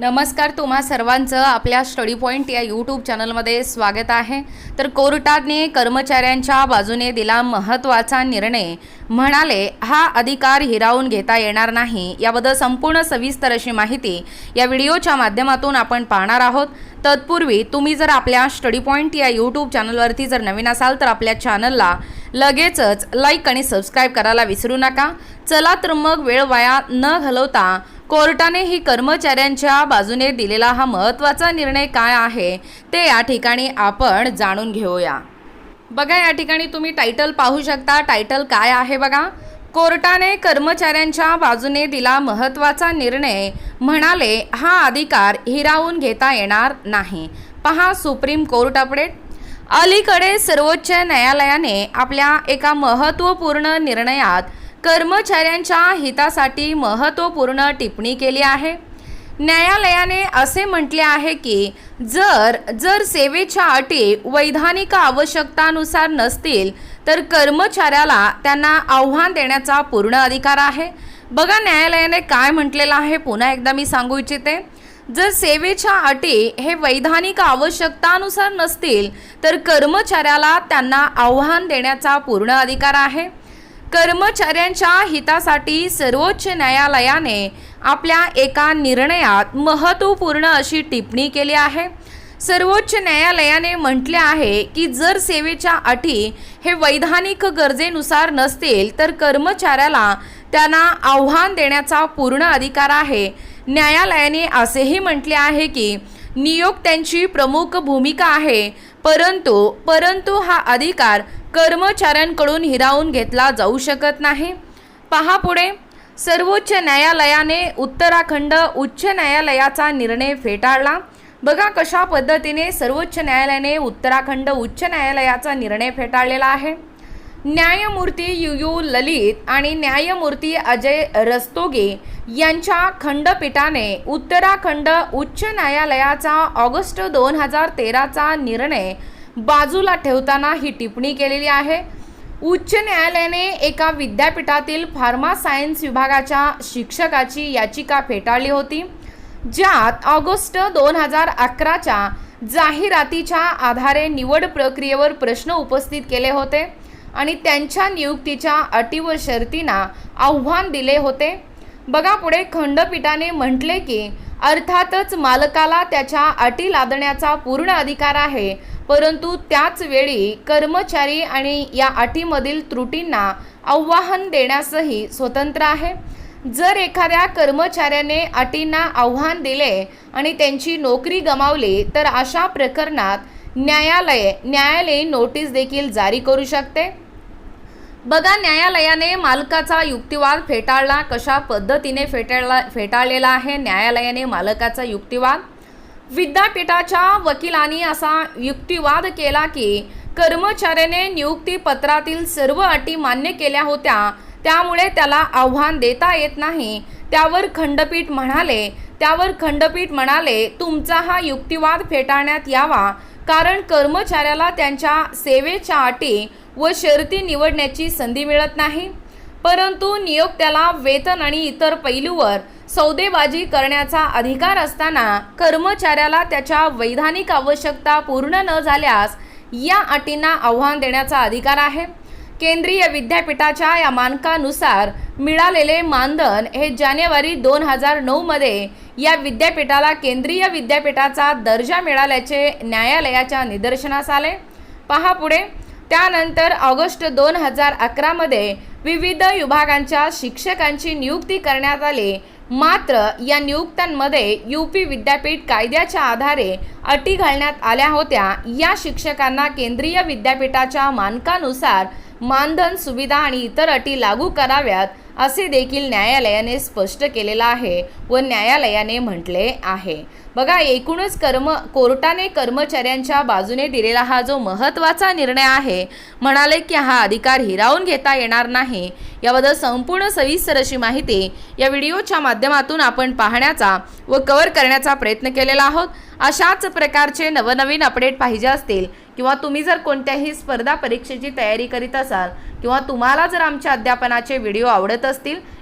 नमस्कार तुम्हा सर्वांचं आपल्या स्टडी पॉईंट या यूट्यूब चॅनलमध्ये स्वागत आहे. तर कोर्टाने कर्मचाऱ्यांच्या बाजूने दिला महत्त्वाचा निर्णय. म्हणाले हा अधिकार हिरावून घेता येणार नाही. याबद्दल संपूर्ण सविस्तर अशी माहिती या व्हिडिओच्या माध्यमातून आपण पाहणार आहोत. तत्पूर्वी तुम्ही जर आपल्या स्टडी पॉईंट या यूट्यूब चॅनलवरती जर नवीन असाल तर आपल्या चॅनलला लगेचच लाईक आणि सबस्क्राईब करायला विसरू नका. चला तर मग वेळ वाया न घालवता कोर्टाने ही कर्मचाऱ्यांच्या बाजूने दिलेला हा महत्त्वाचा निर्णय काय आहे ते या ठिकाणी आपण जाणून घेऊया. बघा या ठिकाणी तुम्ही टायटल पाहू शकता. टायटल काय आहे बघा? कोर्टाने कर्मचाऱ्यांच्या बाजूने दिला महत्त्वाचा निर्णय. म्हणाले हा अधिकार हिरावून घेता येणार नाही. पहा सुप्रीम कोर्ट अपडेट. अलीकडे सर्वोच्च न्यायालयाने आपल्या एका महत्त्वपूर्ण निर्णयात कर्मचाऱ्यांच्या हितासाठी महत्त्वपूर्ण टिप्पणी केली आहे. न्यायालयाने असे म्हटले आहे की जर जर सेवेच्या अटी वैधानिक आवश्यकतानुसार नसतील तर कर्मचाऱ्याला त्यांना आव्हान देण्याचा पूर्ण अधिकार आहे. बघा न्यायालयाने काय म्हटलेलं आहे पुन्हा एकदा मी सांगू इच्छिते. जर सेवेच्या अटी हे वैधानिक आवश्यकतानुसार नसतील तर कर्मचाऱ्याला त्यांना आव्हान देण्याचा पूर्ण अधिकार आहे. कर्मचाऱ्यांच्या हितासाठी सर्वोच्च न्यायालयाने आपल्या एका निर्णयात महत्त्वपूर्ण अशी टिप्पणी केली आहे. सर्वोच्च न्यायालयाने म्हटले आहे की जर सेवेच्या अटी हे वैधानिक गरजेनुसार नसतील तर कर्मचाऱ्याला त्यांना आव्हान देण्याचा पूर्ण अधिकार आहे. न्यायालयाने असेही म्हटले आहे की नियोक्त्यांची प्रमुख भूमिका आहे परंतु परंतु हा अधिकार कर्मचाऱ्यांकडून हिरावून घेतला जाऊ शकत नाही. पहा पुढे. सर्वोच्च न्यायालयाने उत्तराखंड उच्च न्यायालयाचा निर्णय फेटाळला. बघा कशा पद्धतीने सर्वोच्च न्यायालयाने उत्तराखंड उच्च न्यायालयाचा निर्णय फेटाळलेला आहे. न्यायमूर्ती यू. यू. ललित आणि न्यायमूर्ती अजय रस्तोगे यांच्या खंडपीठाने उत्तराखंड उच्च न्यायालयाचा ऑगस्ट दोन हजार तेराचा निर्णय बाजूला ठेवताना ही टिप्पणी केलेली आहे. उच्च न्यायालयाने एका विद्यापीठातील फार्मा सायन्स विभागाच्या शिक्षकाची याचिका फेटाळली होती ज्यात ऑगस्ट दोन हजार अकराच्या जाहिरातीच्या आधारे निवड प्रक्रियेवर प्रश्न उपस्थित केले होते आणि त्यांच्या नियुक्तीच्या अटी व शर्तींना आव्हान दिले होते. बघा पुढे खंडपीठाने म्हटले की अर्थातच मालकाला त्याच्या अटी लादण्याचा पूर्ण अधिकार आहे परंतु त्याच वेळी कर्मचारी आणि या अटीमधील त्रुटींना आव्हान देण्यासही स्वतंत्र आहे. जर एखाद्या कर्मचाऱ्याने अटींना आव्हान दिले आणि त्यांची नोकरी गमावली तर अशा प्रकरणात न्यायालय न्यायालयीन नोटीस देखील जारी करू शकते. बघा न्यायालयाने मालकाचा युक्तिवाद फेटाळला. कशा पद्धतीने फेटाळला फेटाळलेला आहे? न्यायालयाने मालकाचा युक्तिवाद? विद्यापीठाच्या वकिलांनी असा युक्तिवाद केला की कर्मचाऱ्याने नियुक्तीपत्रातील सर्व अटी मान्य केल्या होत्या. त्यामुळे त्याला आव्हान देता येत नाही. त्यावर खंडपीठ म्हणाले त्यावर खंडपीठ म्हणाले तुमचा हा युक्तिवाद फेटाळण्यात यावा. कारण कर्मचाऱ्याला त्यांच्या सेवेच्या अटी व शर्ती निवडण्याची संधी मिळत नाही. परंतु नियोक्त्याला वेतन आणि इतर पैलूवर सौदेबाजी करण्याचा अधिकार असताना कर्मचाऱ्याला त्याच्या वैधानिक आवश्यकता पूर्ण न झाल्यास या अटींना आव्हान देण्याचा अधिकार आहे. केंद्रीय विद्यापीठाच्या या मानकानुसार मिळालेले मानधन हे जानेवारी दोन हजार नऊमध्ये या विद्यापीठाला केंद्रीय विद्यापीठाचा दर्जा मिळाल्याचे न्यायालयाच्या निदर्शनास आले. पहा पुढे. त्यानंतर ऑगस्ट दोन हजार अकरामध्ये विविध विभागांच्या शिक्षकांची नियुक्ती करण्यात आली. मात्र या नियुक्त्यांमध्ये यू पी विद्यापीठ कायद्याच्या आधारे अटी घालण्यात आल्या होत्या. या शिक्षकांना केंद्रीय विद्यापीठाच्या मानकानुसार मानधन सुविधा आणि इतर अटी लागू कराव्यात असे देखील न्यायालयाने स्पष्ट केलेलं आहे व न्यायालयाने म्हटले आहे. बघा एकूणच कर्म कोर्टाने कर्मचाऱ्यांच्या बाजूने दिलेला हा जो महत्त्वाचा निर्णय आहे म्हणाले की हा अधिकार हिरावून घेता येणार नाही. याबद्दल संपूर्ण सविस्तर अशी माहिती या व्हिडिओच्या माध्यमातून आपण पाहण्याचा व कव्हर करण्याचा प्रयत्न केलेला आहोत. अशाच प्रकारचे नवनवीन अपडेट पाहिजे असतील किंवा तुम्ही जर कोणत्याही स्पर्धा परीक्षेची तयारी करीत असाल किंवा तुम्हाला जर आमच्या अध्यापनाचे व्हिडिओ आवडत असतील